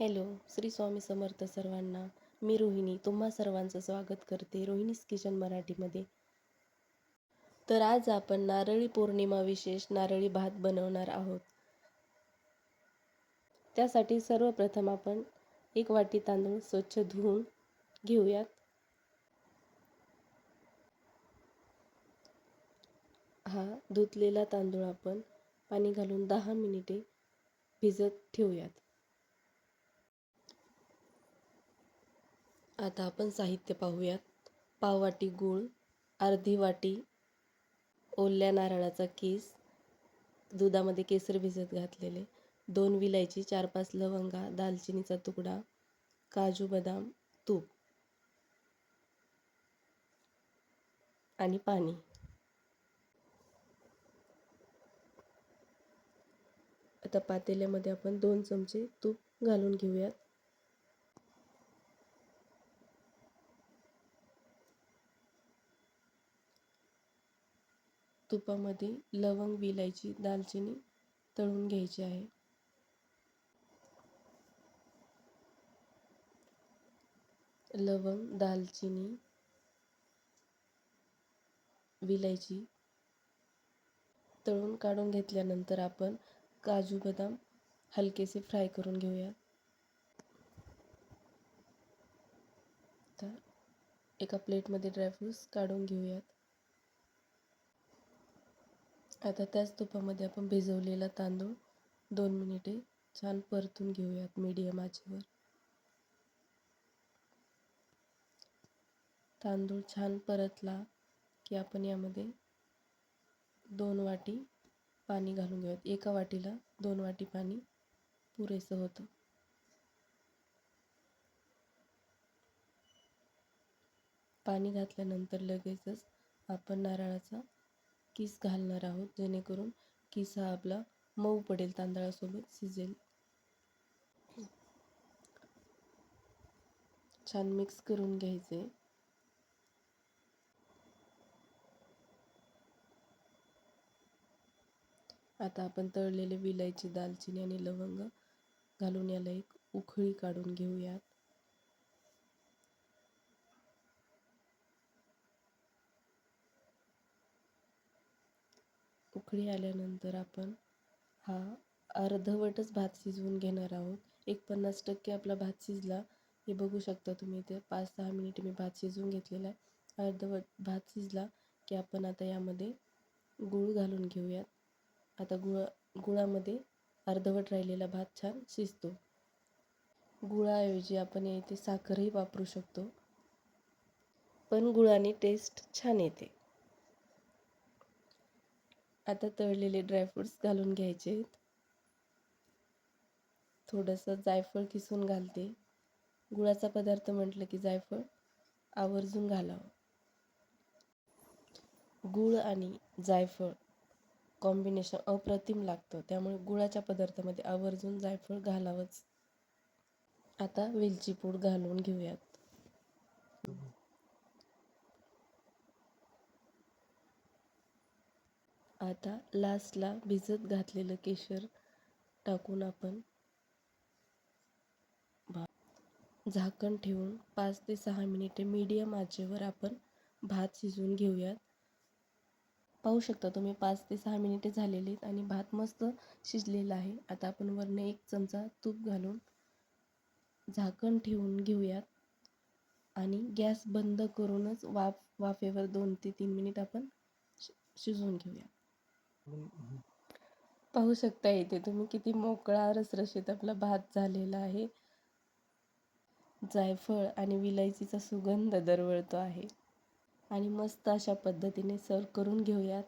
Hello Shri Swami Samarth सर्वांना. मी रोहिणी तुम्हा सर्वांचं स्वागत करते रोहिणीस किचन मराठीमध्ये. तर आज आपण नारळी पौर्णिमा विशेष नारळी भात बनवणार आहोत. त्यासाठी सर्वप्रथम आपण एक वाटी तांदूळ स्वच्छ धुवून घेऊयात. हा धुतलेला तांदूळ आपण पाणी घालून दहा मिनिटे भिजत ठेवूयात. आता आपण साहित्य पाहूयात. पाव वाटी गूळ अर्धी वाटी ओल्या नारळाचा केस दुधामध्ये केसर भिजत घातलेले दोन विलायची चार पाच लवंगा दालचिनीचा तुकडा काजू बदाम तूप आणि पाणी. आता पातेल्यामध्ये आपण दोन चमचे तूप घालून घेऊयात. तुपामध्ये लवंग विलायची दालचिनी तळून घ्यायची आहे. लवंग दालचिनी विलायची तळून काढून घेतल्यानंतर आपण काजू बदाम हलकेसे फ्राय करून घेऊया तर एका प्लेटमध्ये ड्रायफ्रूट्स काढून घेऊयात. आता त्याच तुपामध्ये आपण भिजवलेला तांदूळ दोन मिनिटे छान परतून घेऊयात मीडियम आचेवर. तांदूळ छान परतला की आपण यामध्ये दोन वाटी पाणी घालून घेऊयात. एका वाटीला दोन वाटी पाणी पुरेसं होतं. पाणी घातल्यानंतर लगेचच आपण नारळाचा किस घालणार आहोत? जेणेकरून किस हा आपला मऊ पडेल तांदळासोबत शिजेल. छान मिक्स करून घ्यायचे. आता आपण तळलेले विलायची दालचिनी आणि लवंग घालून याला एक उखळी काढून घेऊयात. उकळी आल्यानंतर आपण हा अर्धवटच भात शिजवून घेणार आहोत. एक पन्नास टक्के आपला भात शिजला. हे बघू शकता तुम्ही इथे पाच सहा मिनिट मी भात शिजवून घेतलेला आहे. अर्धवट भात शिजला की आपण आता यामध्ये गूळ घालून घेऊयात. आता गुळा गुळामध्ये अर्धवट राहिलेला भात छान शिजतो. गुळाऐवजी आपण इथे साखरही वापरू शकतो. पण गुळाने टेस्ट छान येते. आता तळलेले ड्रायफ्रूट्स घालून घ्यायचे आहेत. थोडंसं जायफळ किसून घालते. गुळाचा पदार्थ म्हटलं की जायफळ आवर्जून घालावं. गुळ आणि जायफळ कॉम्बिनेशन अप्रतिम लागतं. त्यामुळे गुळाच्या पदार्थामध्ये आवर्जून जायफळ घालावंच. आता वेलची पूड घालून घेऊयात. आता लास्टला भिजत घातलेलं केशर टाकून आपण झाकण ठेवून पाच ते सहा मिनिटे मीडियम आचेवर आपण भात शिजवून घेऊयात. पाहू शकता तुम्ही पाच ते सहा मिनिटे झालेले आहेत आणि भात मस्त शिजलेला आहे. आता आपण वरनं एक चमचा तूप घालून झाकण ठेवून घेऊयात. आणि गॅस बंद करूनच वाफ वाफेवर दोन ते तीन मिनिट आपण शिजवून घेऊया पाहू शकता इथे तुम्ही किती मोकळा रसरशीत आपला भात झालेला आहे. जायफळ आणि विलायचीचा सुगंध दरवळतो आहे. आणि मस्त अशा पद्धतीने सर्व करून घेऊयात.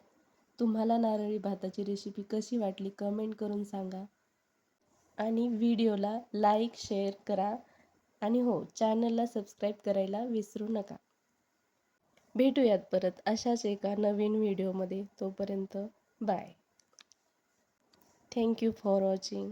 तुम्हाला नारळी भाताची रेसिपी कशी वाटली कमेंट करून सांगा. आणि व्हिडिओला लाईक शेअर करा. आणि हो चॅनलला सबस्क्राईब करायला विसरू नका. भेटूयात परत अशाच एका नवीन व्हिडिओमध्ये तोपर्यंत bye thank you for watching